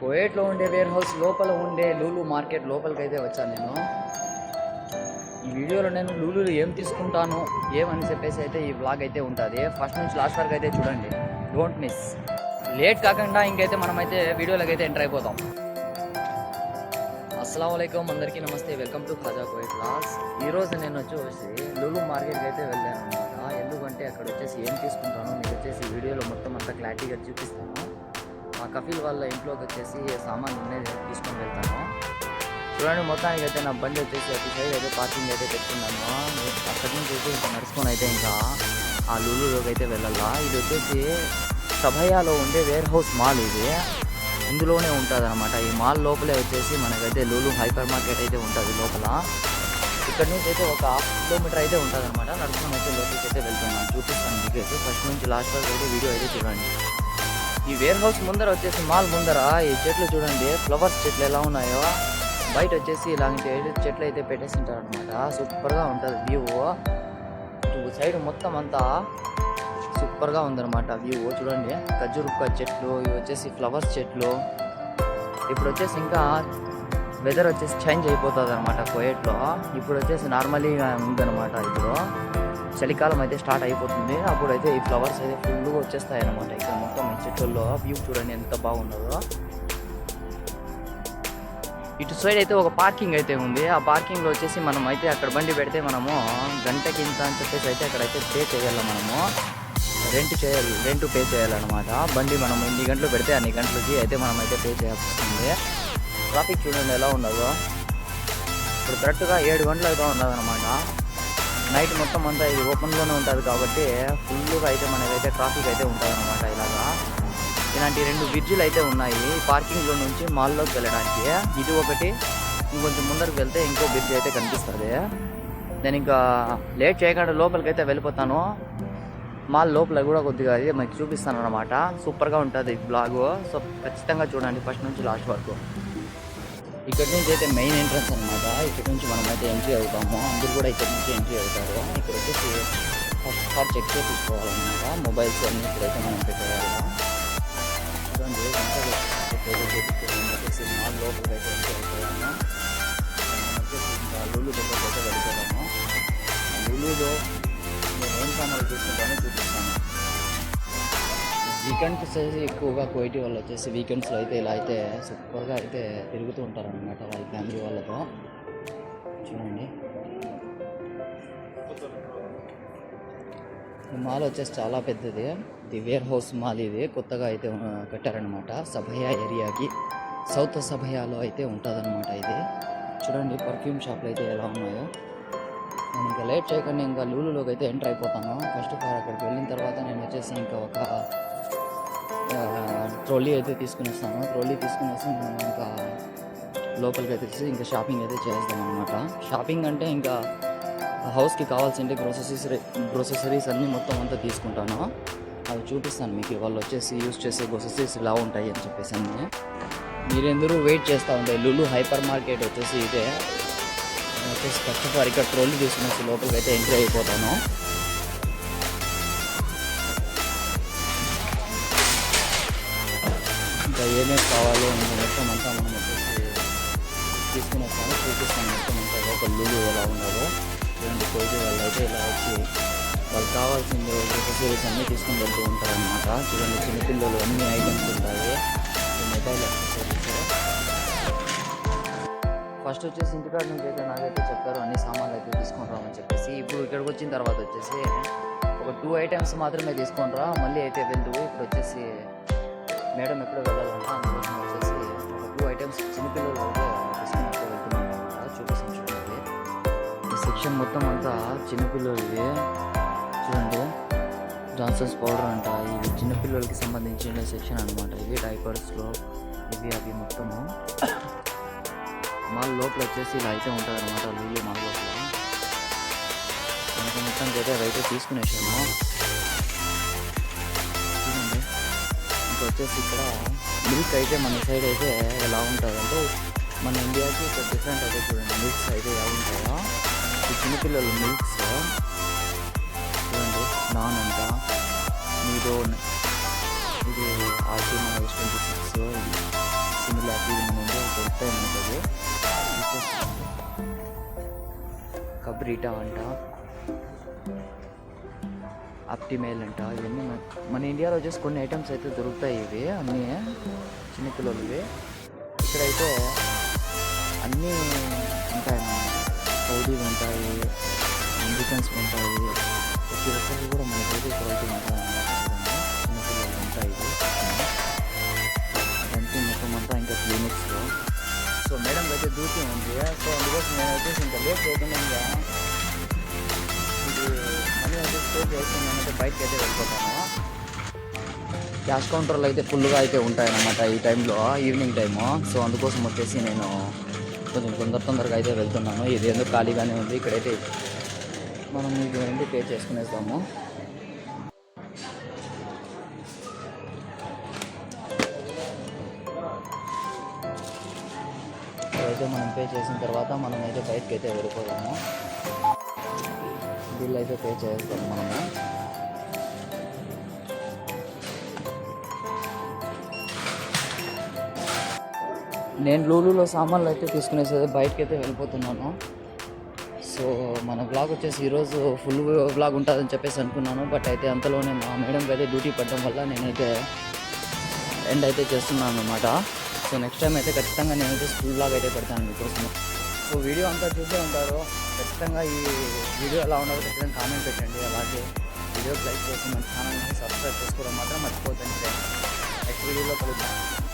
కోయేట్లో ఉండే wear house లోపల ఉండే లూలు మార్కెట్ లోపలికి అయితే వచ్చాను నేను. ఈ వీడియోలో నేను లూలు ఏం తీసుకుంటాను ఏమని చెప్పేసి అయితే ఈ బ్లాగ్ అయితే ఉంటుంది. ఫస్ట్ నుంచి లాస్ట్ వరకు అయితే చూడండి. డోంట్ మిస్ లేట్ కాకుండా ఇంకైతే మనమైతే వీడియోలోకి అయితే ఎంటర్ అయిపోతాం. అస్సలం అయికం అందరికీ నమస్తే. వెల్కమ్ టు ఖజా కోయిట్ క్లాస్ ఈరోజు నేను వచ్చేసి లూలు మార్కెట్కి అయితే వెళ్ళాను అనమాట ఎందుకంటే అక్కడ వచ్చేసి ఏం తీసుకుంటాను మీకు వచ్చేసి వీడియోలో మొత్తం అంతా క్లారిటీగా చూపిస్తాను. మా కఫీల్ వాళ్ళ ఇంట్లోకి వచ్చేసి సామాన్లు ఉన్నాయి తీసుకొని వెళ్తాను. చూడండి మొత్తానికి అయితే నా బండి వచ్చేసి అటు సైడ్ అయితే పార్కింగ్ అయితే పెట్టుకున్నాను. అక్కడి నుంచి అయితే ఇంకా నడుచుకొని అయితే ఇంకా ఆ లూలులోకి అయితే వెళ్ళాలా? ఇది వచ్చేసి సభయాలో ఉండే వేర్ హౌస్ మాల్ ఇది. ఇందులోనే ఉంటుంది అనమాట ఈ మాల్ లోపలే వచ్చేసి మనకైతే లూలు హైపర్ మార్కెట్ అయితే ఉంటుంది లోపల. ఇక్కడ నుంచి అయితే ఒక హాఫ్ కిలోమీటర్ అయితే ఉంటుంది అనమాట నడుచుకొని అయితే లోపలికి అయితే వెళ్తున్నాను. చూపిస్తాను మీకు ఫస్ట్ నుంచి లాస్ట్ వరకు అయితే వీడియో అయితే చూడండి. ఈ వేర్ హౌస్ ముందర వచ్చేసి మాల్ ముందర ఈ చెట్లు చూడండి ఫ్లవర్స్ చెట్లు ఎలా ఉన్నాయో. బయట వచ్చేసి ఇలాంటి చెట్లు అయితే పెట్టేసి ఉంటారు అనమాట సూపర్గా ఉంటుంది వ్యూ సైడ్ మొత్తం అంతా సూపర్గా ఉందన్నమాట వ్యూ చూడండి ఖర్జూరుక్క చెట్లు ఇవి వచ్చేసి ఫ్లవర్స్ చెట్లు. ఇప్పుడు వచ్చేసి ఇంకా వెదర్ వచ్చేసి చేంజ్ అయిపోతుంది అనమాట కోయట్లో ఇప్పుడు వచ్చేసి నార్మల్గా ఉందన్నమాట ఇప్పుడు. చలికాలం అయితే స్టార్ట్ అయిపోతుంది. అప్పుడు అయితే ఈ ఫ్లవర్స్ అయితే ఫుల్గా వచ్చేస్తాయి అనమాట ఇక్కడ మొత్తం చెట్టుల్లో వ్యూ చూడండి ఎంత బాగున్నదో ఇటు సైడ్ అయితే ఒక పార్కింగ్ అయితే ఉంది. ఆ పార్కింగ్లో వచ్చేసి మనం అయితే అక్కడ బండి పెడితే మనము గంటకి ఇంత అని చెప్పేసి అయితే అక్కడైతే పే చేయాలి మనము. రెంట్ చేయాలి రెంట్ పే చేయాలన్నమాట. బండి మనం ఎన్ని గంటలు పెడితే అన్ని గంటలకి అయితే మనం అయితే పే చేయాల్సింది ట్రాఫిక్ చూడండి ఎలా ఉండదు ఇప్పుడు కరెక్ట్గా ఏడు గంటలు అయితే ఉన్నదన్నమాట. నైట్ మొత్తం అంతా ఇది ఓపెన్లోనే ఉంటుంది కాబట్టి ఫుల్గా అయితే మనకైతే ట్రాఫిక్ అయితే ఉంటుంది అనమాట ఇలాగా. ఇలాంటి రెండు బ్రిడ్జిలు అయితే ఉన్నాయి. పార్కింగ్లో నుంచి మాల్లోకి వెళ్ళడానికి. ఇది ఒకటి. ఇంకొంచెం ముందరకు వెళ్తే ఇంకో బ్రిడ్జ్ అయితే కనిపిస్తుంది. నేను ఇంకా లేట్ చేయకుండా లోపలికి అయితే వెళ్ళిపోతాను. మాల్ లోపల కూడా కొద్దిగా అయితే మనకి చూపిస్తాను అనమాట సూపర్గా ఉంటుంది ఈ సో ఖచ్చితంగా చూడండి ఫస్ట్ నుంచి లాస్ట్ వరకు. ఇక్కడ నుంచి అయితే మెయిన్ ఎంట్రన్స్ అనమాట ఇక్కడ నుంచి మనం అయితే ఎంట్రీ అవుతాము. అందరూ కూడా ఇక్కడ నుంచి ఎంట్రీ అవుతారు. ఇక్కడ వచ్చేసి ఫస్ట్ కార్ చెక్ చేసుకోవాలన్నమాట మొబైల్స్ అన్ని ఇక్కడైతే మనం పెట్టేయాలి. చూడండి ఎంత లోపలికి అయితే ఎంట్రీ అయిపోయాము లూలు దగ్గర అయితే వెళ్ళిపోతాము. లూలులో నేను ఏం సామాన్లు తీసుకుంటానో చూపిస్తాను. వీకెండ్స్ వచ్చేసి ఎక్కువగా కోయిటి వాళ్ళు వచ్చేసి వీకెండ్స్లో అయితే ఇలా అయితే సూపర్గా అయితే తిరుగుతూ ఉంటారనమాట వాళ్ళ ఫ్యామిలీ వాళ్ళతో. చూడండి. ఈ మాల్ వచ్చేసి చాలా పెద్దది. ది వేర్ హౌస్ మాల్ ఇది. కొత్తగా అయితే కట్టారనమాట సభయ ఏరియాకి సౌత్ సభయాలో అయితే ఉంటుందన్నమాట ఇది. చూడండి పర్ఫ్యూమ్ షాప్లు అయితే ఎలా ఉన్నాయో. నేను ఇంకా లేట్ చేయకుండా ఇంకా లూలులోకి అయితే ఎంటర్ అయిపోతాను ఫస్ట్ ఆఫ్ ఆల్ అక్కడికి వెళ్ళిన తర్వాత నేను వచ్చేసి ఇంకా ఒక ట్రోలీ అయితే తీసుకుని వస్తాను ట్రోలీ తీసుకుని వస్తే మనం ఇంకా లోపలికి అయితే ఇంకా షాపింగ్ అయితే చేస్తాం అనమాట షాపింగ్ అంటే ఇంకా హౌస్కి కావాల్సింటే గ్రోసరీస్ గ్రోసరీస్ అన్నీ మొత్తం అంతా తీసుకుంటాను. అవి చూపిస్తాను మీకు. వాళ్ళు వచ్చేసి యూస్ చేసే గ్రోసరీస్ ఇలా ఉంటాయి అని చెప్పేసి అన్నీ. మీరెందరూ వెయిట్ చేస్తూ ఉంటాయి లులు హైపర్ మార్కెట్ వచ్చేసి ఇదే. వచ్చేసి ఫస్ట్ ఆఫ్ ఆల్ ఇక్కడ ట్రోలీ తీసుకుని వచ్చి లోపలికి అయితే ఎంట్రీ అయిపోతాను. ఇంకా ఏమేమి కావాలో మొత్తం అంతా మనం వచ్చేసి తీసుకుని వస్తాను చూపిస్తాను మొత్తం అంతా ఒక లూలు ఎలా ఉన్నదో ఇలాంటి కోటి వాళ్ళు అయితే ఇలా వచ్చి వాళ్ళకి కావాల్సిన ఫెసిలిటీస్ అన్నీ తీసుకుని వెళ్తూ ఉంటారు అన్నమాట చూడండి చిన్నపిల్లలు అన్ని ఐటమ్స్ ఉంటాయి. మొబైల్ ఫస్ట్ వచ్చేసి ఇంటికాడ నుంచి అయితే నాకైతే చెప్పారు అన్ని సామాన్లు అయితే తీసుకొని రామని చెప్పేసి. ఇప్పుడు ఇక్కడికి వచ్చిన తర్వాత వచ్చేసి ఒక టూ ఐటమ్స్ మాత్రమే తీసుకొని రా మళ్ళీ అయితే వెళ్తూ ఇప్పుడు వచ్చేసి మేడం ఎక్కడ వెళ్ళాలంటే అందుకోసం వచ్చేసి ఒక టూ ఐటమ్స్ చిన్నపిల్లలు అయితే వెళ్తున్నాను అనమాట చూపిస్తాను చూడండి. ఈ సెక్షన్ మొత్తం అంతా చిన్నపిల్లలది. చూడండి. జాన్సన్స్ పౌడర్ అంట. ఇవి చిన్నపిల్లలకి సంబంధించిన సెక్షన్ అనమాట ఇవి డైపర్స్లో. ఇవి అవి మొత్తము. మాల్ లోపల వచ్చేసి ఇలా అయితే ఉంటుంది అనమాట లూలు మాల్ లోపల. మొత్తానికి అయితే అవి అయితే మనకు వచ్చేసి ఇక్కడ మిల్క్ అయితే మన సైడ్ అయితే ఎలా ఉంటుందంటే మన ఇండియాకి ఒక డిఫరెంట్ అయితే చూడండి మిల్క్స్ అయితే ఎలా ఉంటాయో ఈ చిన్నపిల్లలు మిల్క్స్ చూడండి నాన్ అంట మీదో ఇది ఆర్టీ మైనస్ ట్వంటీ సిక్స్ ఇది మన ఇండియా ఉంటుంది కబ్రీటా అంట అప్టిమేల్ అంట ఇవన్నీ మన ఇండియాలో వచ్చేసి కొన్ని ఐటమ్స్ అయితే దొరుకుతాయి ఇవి. అన్నీ చిన్న చిన్నపిల్లలవి ఇక్కడైతే అన్నీ ఉంటాయి సౌదీలు ఉంటాయి అమెరికన్స్ ఉంటాయి ప్రతి ఒక్కరికి కూడా మనకైతే ఇక్కడైతే ఉంటాయి అన్నమాట. చిన్నపిల్లలు ఉంటాయి ఇవి. అదంతా మొత్తం అంతా ఇంకా క్లినిక్స్లో సో మేడం అయితే దూకి ఉంది. సో అందుకోసం నేను వచ్చేసి ఇంకా లేట్ చేయకుండా మనీ అయితే స్టే చేసి నేనైతే బయటకి అయితే వెళ్ళిపోతాను క్యాష్ కౌంటర్లు అయితే ఫుల్గా అయితే ఉంటాయన్నమాట ఈ టైంలో ఈవినింగ్ టైము సో అందుకోసం వచ్చేసి నేను కొంచెం తొందర తొందరగా అయితే వెళ్తున్నాను. ఇది ఎందుకు ఖాళీగానే ఉంది? ఇక్కడైతే మనం ఇది ఏంటి పే చేసుకునేస్తాము అయితే మనం పే చేసిన తర్వాత మనం అయితే బయటకి అయితే వెళ్ళిపోదాము. బిల్ అయితే పే చేస్తాం మనము. నేను లూలులో సామాన్లు అయితే తీసుకునేసి బయటకి అయితే వెళ్ళిపోతున్నాను. సో మన బ్లాగ్ వచ్చేసి ఈరోజు ఫుల్ బ్లాగ్ ఉంటుందని చెప్పేసి అనుకున్నాను. బట్ అయితే అంతలోనే మా మేడంకి అయితే డ్యూటీ పడడం వల్ల నేనైతే ఎండ్ అయితే చేస్తున్నాను అనమాట సో నెక్స్ట్ టైం అయితే ఖచ్చితంగా నేనైతే స్కూల్ బ్లాగ్ అయితే పెడతాను మీకోసం వీడియో అంతా చూసే ఉంటారు. ఖచ్చితంగా ఈ వీడియో ఎలా ఉండదో ఖచ్చితంగా కామెంట్ పెట్టండి. అలాగే వీడియోకి లైక్ చేసి మన ఛానల్ని సబ్స్క్రైబ్ చేసుకోవడం మాత్రం మర్చిపోతుంది నెక్స్ట్ వీడియోలో కలుద్దాం.